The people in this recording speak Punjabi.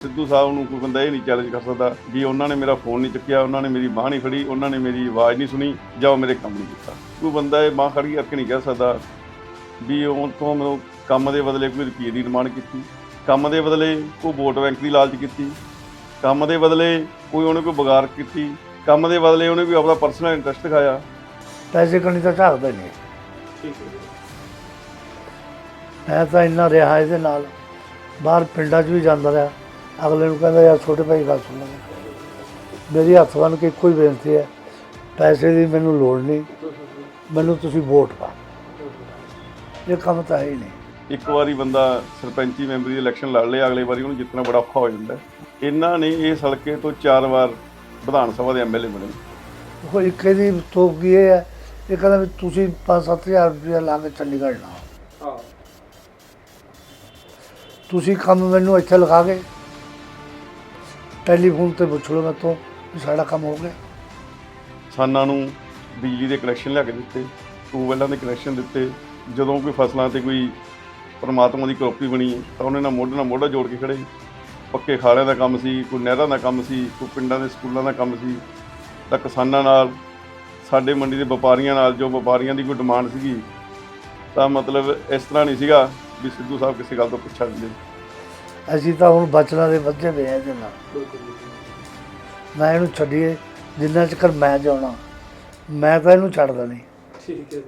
ਸਿੱਧੂ ਸਾਹਿਬ ਨੂੰ ਕੋਈ ਬੰਦਾ ਇਹ ਨਹੀਂ ਚੈਲੰਜ ਕਰ ਸਕਦਾ ਵੀ ਉਹਨਾਂ ਨੇ ਮੇਰਾ ਫੋਨ ਨਹੀਂ ਚੁੱਕਿਆ ਉਹਨਾਂ ਨੇ ਮੇਰੀ ਬਾਹ ਨਹੀਂ ਫੜੀ ਉਹਨਾਂ ਨੇ ਮੇਰੀ ਆਵਾਜ਼ ਨਹੀਂ ਸੁਣੀ ਜਾਂ ਉਹ ਮੇਰੇ ਕੰਮ ਨਹੀਂ ਕੀਤਾ। ਕੋਈ ਬੰਦਾ ਇਹ ਬਾਹ ਖੜੀ ਕਰਕੇ ਨਹੀਂ ਕਹਿ ਸਕਦਾ ਵੀ ਉਹ ਤੋਂ ਮੈਨੂੰ ਕੰਮ ਦੇ ਬਦਲੇ ਕੋਈ ਰੁਪਈਏ ਦੀ ਡਿਮਾਂਡ ਕੀਤੀ ਕੰਮ ਦੇ ਬਦਲੇ ਕੋਈ ਵੋਟ ਬੈਂਕ ਦੀ ਲਾਲਚ ਕੀਤੀ ਕੰਮ ਦੇ ਬਦਲੇ ਕੋਈ ਉਹਨੇ ਕੋਈ ਬਗਾਰ ਕੀਤੀ ਕੰਮ ਦੇ ਬਦਲੇ ਉਹਨੇ ਕੋਈ ਆਪਣਾ ਪਰਸਨਲ ਇੰਟਰਸਟ ਦਿਖਾਇਆ। ਪੈਸੇ ਕਣੀ ਤਾਂ ਝਾਕਦਾ ਨਹੀਂ ਠੀਕ ਹੈ ਜੀ। ਮੈਂ ਤਾਂ ਇੰਨਾ ਰਿਹਾ ਇਹਦੇ ਨਾਲ ਬਾਹਰ ਪਿੰਡਾਂ 'ਚ ਵੀ ਜਾਂਦਾ ਰਿਹਾ। ਅਗਲੇ ਨੂੰ ਕਹਿੰਦਾ ਯਾਰ ਛੋਟੇ ਭਾਈ ਗੱਲ ਸੁਣ ਲੈ। ਮੇਰੀ ਹੱਥ ਬੰਨ੍ਹ ਕੇ ਇੱਕੋ ਹੀ ਬੇਨਤੀ ਹੈ ਪੈਸੇ ਦੀ ਮੈਨੂੰ ਲੋੜ ਨਹੀਂ ਮੈਨੂੰ ਤੁਸੀਂ ਵੋਟ ਪਾ। ਇਹ ਕੰਮ ਤਾਂ ਹੈ ਹੀ ਨਹੀਂ। ਇੱਕ ਵਾਰੀ ਬੰਦਾ ਸਰਪੰਚੀ ਮੈਂਬਰ ਦੀ ਇਲੈਕਸ਼ਨ ਲੜ ਲਿਆ ਅਗਲੇ ਵਾਰੀ ਉਹਨੂੰ ਜਿੱਤਣਾ ਬੜਾ ਔਖਾ ਹੋ ਜਾਂਦਾ। ਇਹਨਾਂ ਨੇ ਇਸ ਹਲਕੇ ਤੋਂ ਚਾਰ ਵਾਰ ਵਿਧਾਨ ਸਭਾ ਦੇ ਐਮਐਲਏ ਬਣੇ। ਉਹ ਇੱਕ ਇਹਦੀ ਤੋਪ ਕੀ ਇਹ ਹੈ ਇਹ ਕਹਿੰਦਾ ਵੀ ਤੁਸੀਂ 5-7000 ਰੁਪਏ ਲਾ ਕੇ ਚੰਡੀਗੜ੍ਹ ਨਾ ਆਓ। ਹਾਂ। ਤੁਸੀਂ ਕੰਮ ਮੈਨੂੰ ਇੱਥੇ ਲਗਾ ਕੇ ਟੈਲੀਫੋਨ ਤੇ ਪੁੱਛ ਲਓ ਮੇਰੇ ਤੋਂ ਵੀ ਸਾਡਾ ਕੰਮ ਹੋ ਗਿਆ। ਕਿਸਾਨਾਂ ਨੂੰ ਬਿਜਲੀ ਦੇ ਕਨੈਕਸ਼ਨ ਲਿਆ ਕੇ ਦਿੱਤੇ ਟਿਊਬਵੈੱਲਾਂ ਦੇ ਕਨੈਕਸ਼ਨ ਦਿੱਤੇ। ਜਦੋਂ ਕੋਈ ਫਸਲਾਂ ਤੇ ਕੋਈ ਪਰਮਾਤਮਾ ਦੀ ਕਰੋਪੀ ਬਣੀ, ਤਾਂ ਉਹਨਾਂ ਨਾਲ ਮੋਢੇ ਨਾਲ ਮੋਢਾ ਜੋੜ ਕੇ ਖੜੇ। ਪੱਕੇ ਖਾਲਿਆਂ ਦਾ ਕੰਮ ਸੀ, ਕੋਈ ਨਹਿਰਾਂ ਦਾ ਕੰਮ ਸੀ, ਕੋਈ ਪਿੰਡਾਂ ਦੇ ਸਕੂਲਾਂ ਦਾ ਕੰਮ ਸੀ। ਤਾਂ ਕਿਸਾਨਾਂ ਨਾਲ, ਸਾਡੇ ਮੰਡੀ ਦੇ ਵਪਾਰੀਆਂ ਨਾਲ ਜੋ ਵਪਾਰੀਆਂ ਦੀ ਕੋਈ ਡਿਮਾਂਡ ਸੀਗੀ, ਤਾਂ ਮਤਲਬ ਇਸ ਤਰ੍ਹਾਂ ਨਹੀਂ ਸੀਗਾ ਵੀ ਸਿੱਧੂ ਸਾਹਿਬ ਕਿਸੇ ਗੱਲ ਤੋਂ ਪੁੱਛਾ ਦਿੰਦੇ ਅਸੀਂ ਤਾਂ ਹੁਣ ਬਚਨਾਂ ਦੇ ਵੱਧੇ ਪਏ ਆ ਇਹਦੇ ਨਾਲ। ਮੈਂ ਇਹਨੂੰ ਛੱਡੀਏ, ਜਿੰਨਾ ਚਿਰ ਮੈਂ ਜਾਣਾ ਮੈਂ ਤਾਂ ਇਹਨੂੰ ਛੱਡਦਾ ਨਹੀਂ ਠੀਕ ਹੈ